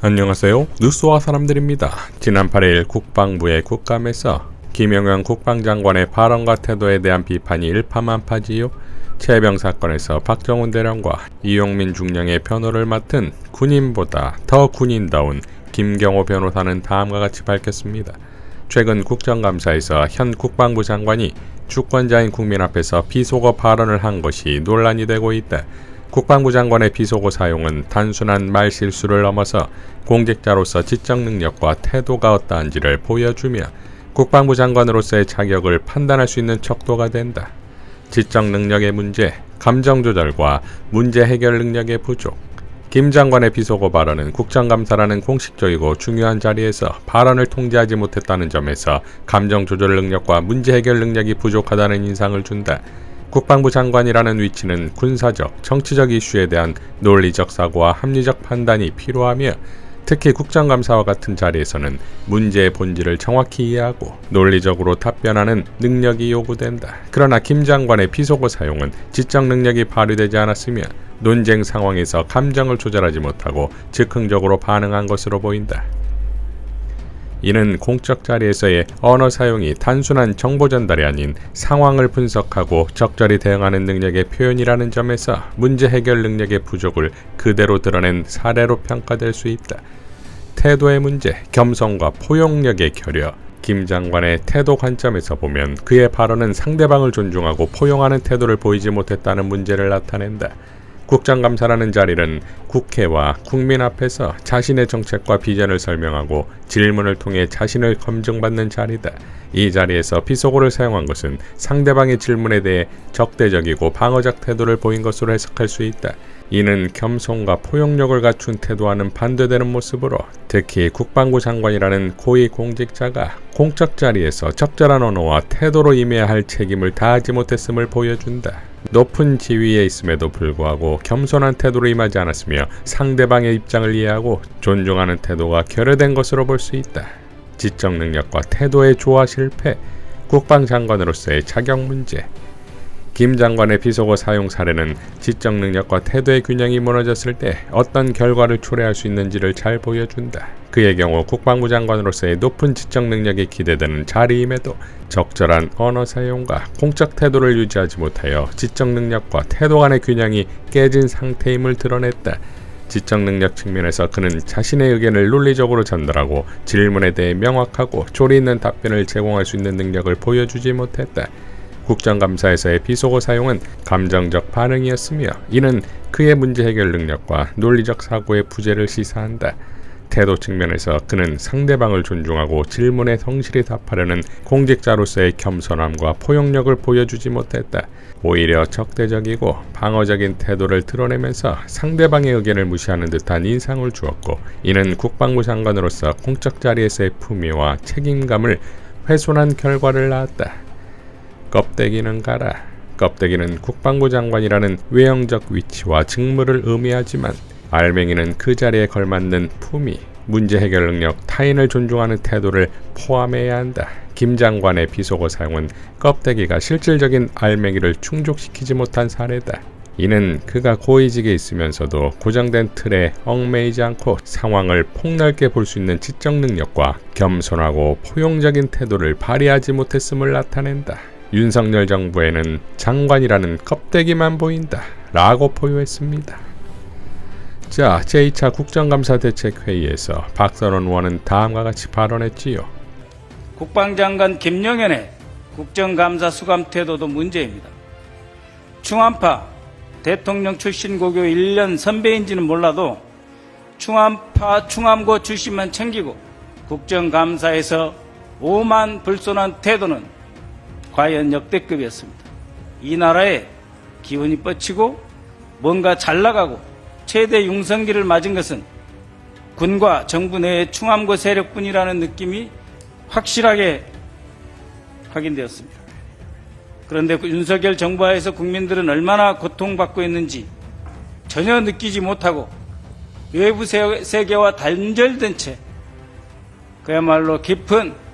안녕하세요. 뉴스와 사람들입니다. 지난 8일 국방부의 국감에서 김영현 국방장관의 발언과 태도에 대한 비판이 일파만파지요. 최병 사건에서 박정훈 대령과 이용민 중령의 변호를 맡은 군인보다 더 군인다운 김경호 변호사는 다음과 같이 밝혔습니다. 최근 국정감사에서 현 국방부 장관이 주권자인 국민 앞에서 비속어 발언을 한 것이 논란이 되고 있다. 국방부 장관의 비속어 사용은 단순한 말 실수를 넘어서 공직자로서 지적 능력과 태도가 어떠한지를 보여주며 국방부 장관으로서의 자격을 판단할 수 있는 척도가 된다. 지적 능력의 문제, 감정 조절과 문제 해결 능력의 부족. 김 장관의 비속어 발언은 국정감사라는 공식적이고 중요한 자리에서 발언을 통제하지 못했다는 점에서 감정 조절 능력과 문제 해결 능력이 부족하다는 인상을 준다. 국방부 장관이라는 위치는 군사적, 정치적 이슈에 대한 논리적 사고와 합리적 판단이 필요하며 특히 국정감사와 같은 자리에서는 문제의 본질을 정확히 이해하고 논리적으로 답변하는 능력이 요구된다. 그러나 김 장관의 비속어 사용은 지적 능력이 발휘되지 않았으며 논쟁 상황에서 감정을 조절하지 못하고 즉흥적으로 반응한 것으로 보인다. 이는 공적 자리에서의 언어 사용이 단순한 정보 전달이 아닌 상황을 분석하고 적절히 대응하는 능력의 표현이라는 점에서 문제 해결 능력의 부족을 그대로 드러낸 사례로 평가될 수 있다. 태도의 문제, 겸손과 포용력의 결여. 김 장관의 태도 관점에서 보면 그의 발언은 상대방을 존중하고 포용하는 태도를 보이지 못했다는 문제를 나타낸다. 국정감사라는 자리는 국회와 국민 앞에서 자신의 정책과 비전을 설명하고 질문을 통해 자신을 검증받는 자리다. 이 자리에서 비속어를 사용한 것은 상대방의 질문에 대해 적대적이고 방어적 태도를 보인 것으로 해석할 수 있다. 이는 겸손과 포용력을 갖춘 태도와는 반대되는 모습으로 특히 국방부 장관이라는 고위 공직자가 공적 자리에서 적절한 언어와 태도로 임해야 할 책임을 다하지 못했음을 보여준다. 높은 지위에 있음에도 불구하고 겸손한 태도로 임하지 않았으며 상대방의 입장을 이해하고 존중하는 태도가 결여된 것으로 볼 수 있다. 지적 능력과 태도의 조화 실패, 국방장관으로서의 자격 문제, 김 장관의 비속어 사용 사례는 지적 능력과 태도의 균형이 무너졌을 때 어떤 결과를 초래할 수 있는지를 잘 보여준다. 그의 경우 국방부 장관으로서의 높은 지적 능력이 기대되는 자리임에도 적절한 언어 사용과 공적 태도를 유지하지 못하여 지적 능력과 태도 간의 균형이 깨진 상태임을 드러냈다. 지적 능력 측면에서 그는 자신의 의견을 논리적으로 전달하고 질문에 대해 명확하고 조리 있는 답변을 제공할 수 있는 능력을 보여주지 못했다. 국정감사에서의 비속어 사용은 감정적 반응이었으며 이는 그의 문제 해결 능력과 논리적 사고의 부재를 시사한다. 태도 측면에서 그는 상대방을 존중하고 질문에 성실히 답하려는 공직자로서의 겸손함과 포용력을 보여주지 못했다. 오히려 적대적이고 방어적인 태도를 드러내면서 상대방의 의견을 무시하는 듯한 인상을 주었고 이는 국방부 장관으로서 공적 자리에서의 품위와 책임감을 훼손한 결과를 낳았다. 껍데기는 가라. 껍데기는 국방부 장관이라는 외형적 위치와 직무를 의미하지만 알맹이는 그 자리에 걸맞는 품위, 문제 해결 능력, 타인을 존중하는 태도를 포함해야 한다. 김 장관의 비속어 사용은 껍데기가 실질적인 알맹이를 충족시키지 못한 사례다. 이는 그가 고위직에 있으면서도 고정된 틀에 얽매이지 않고 상황을 폭넓게 볼 수 있는 지적 능력과 겸손하고 포용적인 태도를 발휘하지 못했음을 나타낸다. 윤석열 정부에는 장관이라는 껍데기만 보인다. 라고 포효했습니다. 자, 제2차 국정감사 대책회의에서 박선원 의원은 다음과 같이 발언했지요. 국방장관 김영현의 국정감사 수감 태도도 문제입니다. 충암파 대통령 출신 고교 1년 선배인지는 몰라도 충암파 충암고 출신만 챙기고 국정감사에서 오만 불손한 태도는 과연 역대급이었습니다. 이 나라에 기운이 뻗치고 뭔가 잘 나가고 최대 융성기를 맞은 것은 군과 정부 내의 충암고 세력뿐이라는 느낌이 확실하게 확인되었습니다. 그런데 그 윤석열 정부하에서 국민들은 얼마나 고통받고 있는지 전혀 느끼지 못하고 외부 세- 세계와 단절된 채 그야말로 깊은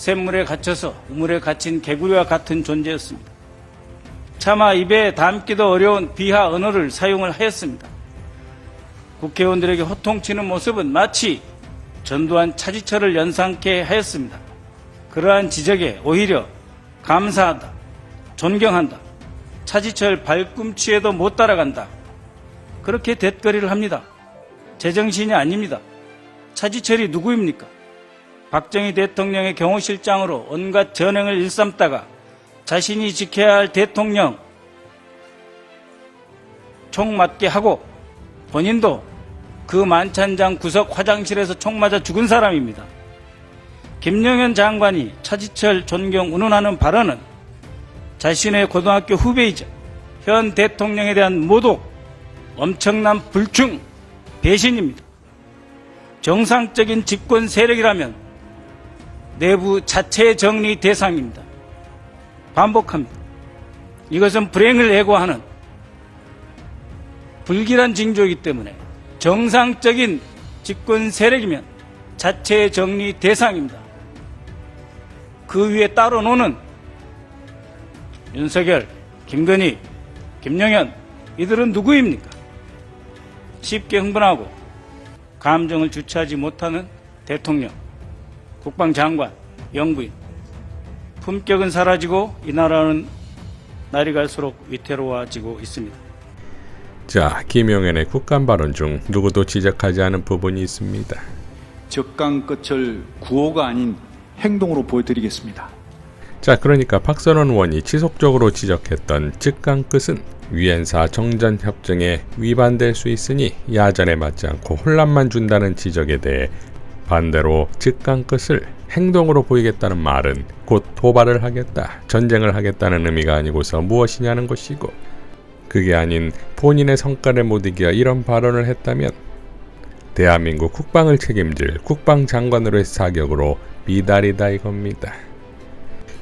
샘물에 갇혀서 우물에 갇힌 개구리와 같은 존재였습니다. 차마 입에 담기도 어려운 비하 언어를 사용을 하였습니다. 국회의원들에게 호통치는 모습은 마치 전두환 차지철을 연상케 하였습니다. 그러한 지적에 오히려 감사한다, 존경한다, 차지철 발꿈치에도 못 따라간다. 그렇게 댓거리를 합니다. 제정신이 아닙니다. 차지철이 누구입니까? 박정희 대통령의 경호실장으로 온갖 전횡을 일삼다가 자신이 지켜야 할 대통령 총 맞게 하고 본인도 그 만찬장 구석 화장실에서 총 맞아 죽은 사람입니다. 김영현 장관이 차지철 존경 운운하는 발언은 자신의 고등학교 후배이자 현 대통령에 대한 모독, 엄청난 불충, 배신입니다. 정상적인 집권 세력이라면 내부 자체 정리 대상입니다. 반복합니다. 이것은 불행을 예고하는 불길한 징조이기 때문에 정상적인 집권 세력이면 자체 정리 대상입니다. 그 위에 따로 노는 윤석열, 김건희, 김영현 이들은 누구입니까? 쉽게 흥분하고 감정을 주체하지 못하는 대통령, 국방장관, 영부인 품격은 사라지고 이 나라는 날이 갈수록 위태로워지고 있습니다. 자, 김용현의 국감 발언 중 누구도 지적하지 않은 부분이 있습니다. 적강 끝을 구호가 아닌 행동으로 보여드리겠습니다. 자, 그러니까 박선원 의원이 지속적으로 지적했던 즉강 끝은 위엔사 정전 협정에 위반될 수 있으니 야전에 맞지 않고 혼란만 준다는 지적에 대해 반대로 즉강 끝을 행동으로 보이겠다는 말은 곧 도발을 하겠다, 전쟁을 하겠다는 의미가 아니고서 무엇이냐는 것이고 그게 아닌 본인의 성과를 못 이겨 이런 발언을 했다면 대한민국 국방을 책임질 국방장관으로의 사격으로 미달이다 이겁니다.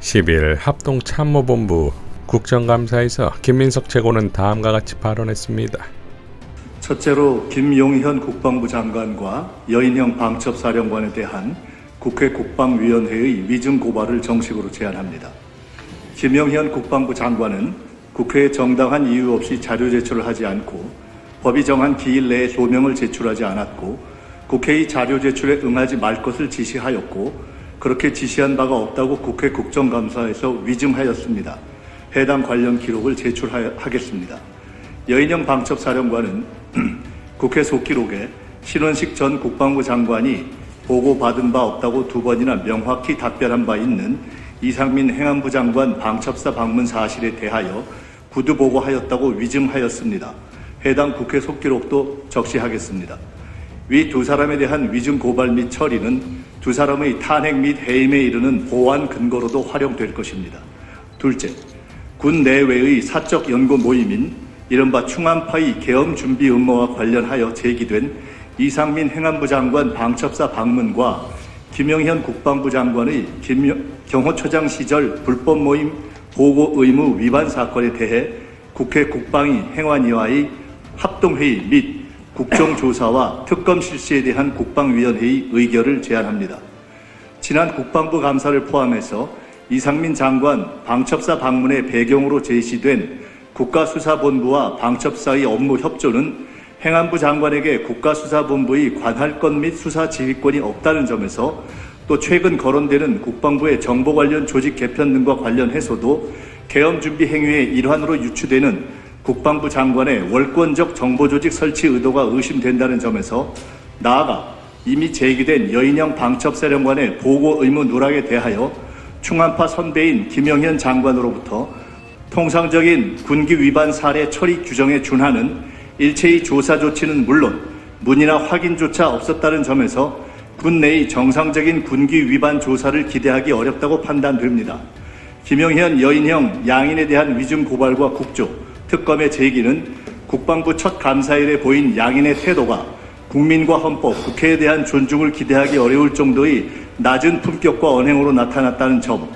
10일 합동참모본부 국정감사에서 김민석 최고는 다음과 같이 발언했습니다. 첫째로 김용현 국방부 장관과 여인형 방첩사령관에 대한 국회 국방위원회의 위증 고발을 정식으로 제안합니다. 김용현 국방부 장관은 국회에 정당한 이유 없이 자료 제출을 하지 않고 법이 정한 기일 내에 소명을 제출하지 않았고 국회의 자료 제출에 응하지 말 것을 지시하였고 그렇게 지시한 바가 없다고 국회 국정감사에서 위증하였습니다. 해당 관련 기록을 제출하겠습니다. 여인영 방첩사령관은 국회 속기록에 신원식 전 국방부 장관이 보고받은 바 없다고 두 번이나 명확히 답변한 바 있는 이상민 행안부 장관 방첩사 방문 사실에 대하여 구두 보고하였다고 위증하였습니다. 해당 국회 속기록도 적시하겠습니다. 위 두 사람에 대한 위증 고발 및 처리는 두 사람의 탄핵 및 해임에 이르는 보완 근거로도 활용될 것입니다. 둘째, 군 내외의 사적 연구 모임인 이른바 충안파의 계엄 준비 음모와 관련하여 제기된 이상민 행안부 장관 방첩사 방문과 김영현 국방부 장관의 김, 경호처장 시절 불법 모임 보고 의무 위반 사건에 대해 국회 국방위 행안위와의 합동회의 및 국정조사와 특검 실시에 대한 국방위원회의 의결을 제안합니다. 지난 국방부 감사를 포함해서 이상민 장관 방첩사 방문의 배경으로 제시된 국가수사본부와 방첩사의 업무 협조는 행안부 장관에게 국가수사본부의 관할권 및 수사 지휘권이 없다는 점에서 또 최근 거론되는 국방부의 정보 관련 조직 개편 등과 관련해서도 계엄 준비 행위의 일환으로 유추되는 국방부 장관의 월권적 정보 조직 설치 의도가 의심된다는 점에서 나아가 이미 제기된 여인형 방첩사령관의 보고 의무 누락에 대하여 충안파 선배인 김영현 장관으로부터 통상적인 군기 위반 사례 처리 규정에 준하는 일체의 조사 조치는 물론 문의나 확인조차 없었다는 점에서 군 내의 정상적인 군기 위반 조사를 기대하기 어렵다고 판단됩니다. 김영현 여인형 양인에 대한 위증 고발과 국조, 특검의 제기는 국방부 첫 감사일에 보인 양인의 태도가 국민과 헌법, 국회에 대한 존중을 기대하기 어려울 정도의 낮은 품격과 언행으로 나타났다는 점,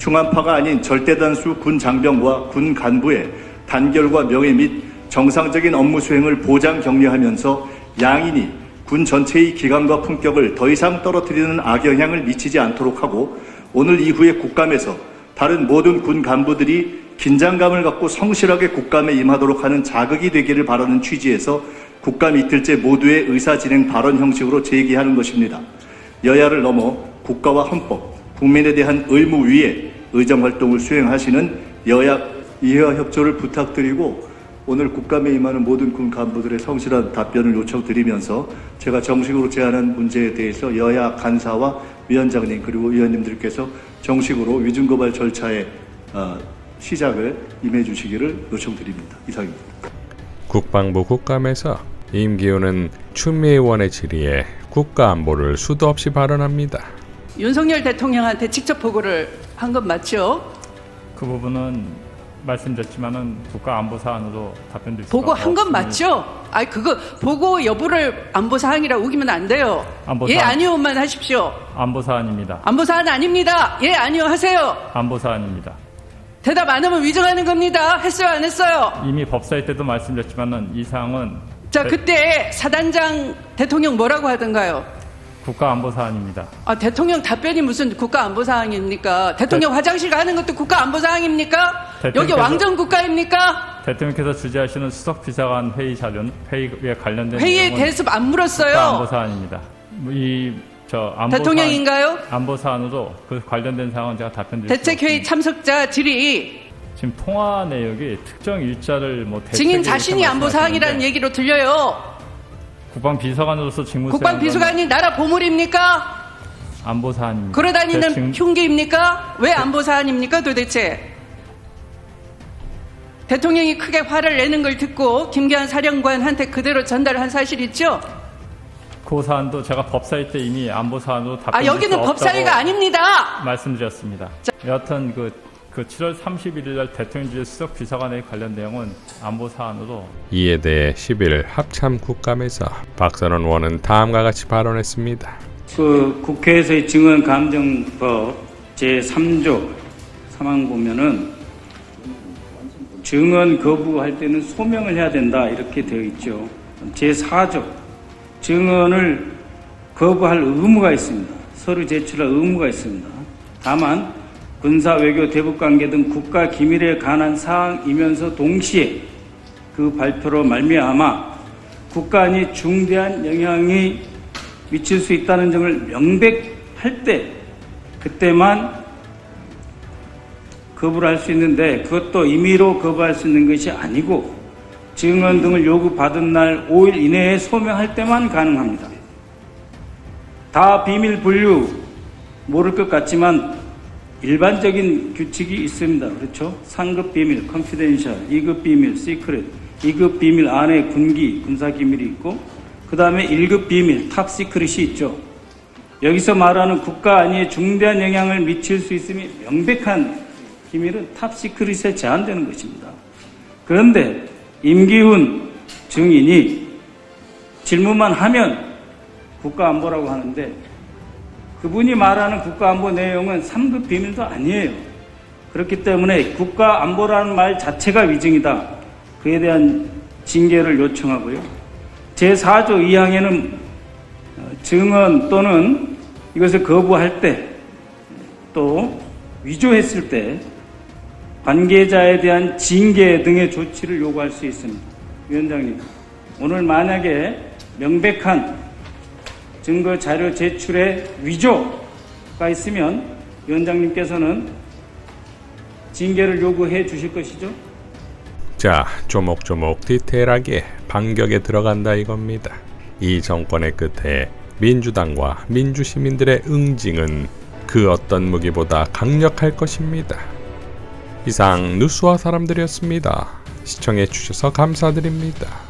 충안파가 아닌 절대단수 군 장병과 군 간부의 단결과 명예 및 정상적인 업무 수행을 보장 격려하면서 양인이 군 전체의 기강과 품격을 더 이상 떨어뜨리는 악영향을 미치지 않도록 하고 오늘 이후에 국감에서 다른 모든 군 간부들이 긴장감을 갖고 성실하게 국감에 임하도록 하는 자극이 되기를 바라는 취지에서 국감 이틀째 모두의 의사진행 발언 형식으로 제기하는 것입니다. 여야를 넘어 국가와 헌법, 국민에 대한 의무 위에 의정 활동을 수행하시는 여야 이해와 협조를 부탁드리고 오늘 국감에 임하는 모든 군 간부들의 성실한 답변을 요청드리면서 제가 정식으로 제안한 문제에 대해서 여야 간사와 위원장님 그리고 의원님들께서 정식으로 위증고발 절차의 어, 시작을 임해 주시기를 요청드립니다. 이상입니다. 국방부 국감에서 임기훈은 추미애 의원의 질의에 국가 안보를 수도 없이 발언합니다. 윤석열 대통령한테 직접 보고를 한 건 맞죠? 그 부분은 말씀드렸지만은 국가 안보 사안으로 답변드릴 수가 보고 한 건 없습니다. 맞죠? 아니 그거 보고 여부를 안보 사항이라 우기면 안 돼요. 안보 예 사항. 아니오만 하십시오. 안보 사안입니다. 안보 사안 아닙니다. 예 아니오 하세요. 안보 사안입니다. 대답 안 하면 위증하는 겁니다. 했어요 안 했어요? 이미 법사위 때도 말씀드렸지만은 이 사항은 자 대- 그때 사단장 대통령 뭐라고 하던가요? 국가안보 사안입니다. 아 대통령 답변이 무슨 국가 안보 사항입니까? 대통령 화장실 가는 것도 국가 안보 사항입니까? 여기 대통령께서- 왕정 국가입니까? 대통령께서 주재하시는 수석 비서관 회의 자료 회의에 관련된 회의에 대해서 안 국가안보 물었어요. 사안입니다. 이 저 안보 대통령인가요? 사안, 안보 사안으로 그 관련된 사항은 제가 답변 드릴 수 대책회의. 참석자 질의 지금 통화 내역이 특정 일자를 뭐 증인 자신이 안보 사항이라는 얘기로 들려요. 국방 비서관으로서 직무 국방 비서관이 나라 보물입니까? 안보 사안입니다. 걸어다니는 제 증- 흉기입니까? 왜 안보 사안입니까 도대체? 대통령이 크게 화를 내는 걸 듣고 김기한 사령관한테 그대로 전달한 사실 있죠? 그 사안도 제가 법사위 때 이미 안보 사안으로 아 답변 여기는 법사위가 아닙니다. 말씀드렸습니다. 여하튼 그, 그 7월 31일 날 대통령실 수석 비서관에 관련 내용은 안보 사안으로 이에 대해 10일 합참 국감에서 박선원 의원은 다음과 같이 발언했습니다. 그 국회에서의 증언 감정법 제 3조 3항 보면은 증언 거부할 때는 소명을 해야 된다 이렇게 되어 있죠. 제 4조 증언을 거부할 의무가 있습니다. 서류 제출할 의무가 있습니다. 다만 군사 외교 대북 관계 등 국가 기밀에 관한 사항이면서 동시에 그 발표로 말미암아 국가 안에 중대한 영향이 미칠 수 있다는 점을 명백할 때 그때만 거부를 할 수 있는데 그것도 임의로 거부할 수 있는 것이 아니고 증언 등을 요구받은 날 5일 이내에 소명할 때만 가능합니다. 다 비밀 분류 모를 것 같지만 일반적인 규칙이 있습니다. 그렇죠? 상급 비밀, 컨피덴셜, 2급 비밀, 시크릿, 2급 비밀 안에 군기, 군사 기밀이 있고 그 다음에 1급 비밀, 탑 시크릿이 있죠. 여기서 말하는 국가 안위에 중대한 영향을 미칠 수 있음이 명백한 기밀은 탑 시크릿에 제한되는 것입니다. 그런데 임기훈 증인이 질문만 하면 국가안보라고 하는데 그분이 말하는 국가안보 내용은 3급 비밀도 아니에요. 그렇기 때문에 국가안보라는 말 자체가 위증이다. 그에 대한 징계를 요청하고요. 제4조 2항에는 어, 증언 또는 이것을 거부할 때 또 위조했을 때 관계자에 대한 징계 등의 조치를 요구할 수 있습니다. 위원장님, 오늘 만약에 명백한 증거 자료 제출에 위조가 있으면 위원장님께서는 징계를 요구해 주실 것이죠? 자, 조목조목 디테일하게 반격에 들어간다 이겁니다. 이 정권의 끝에 민주당과 민주시민들의 응징은 그 어떤 무기보다 강력할 것입니다. 이상 뉴스와 사람들이었습니다. 시청해 주셔서 감사드립니다.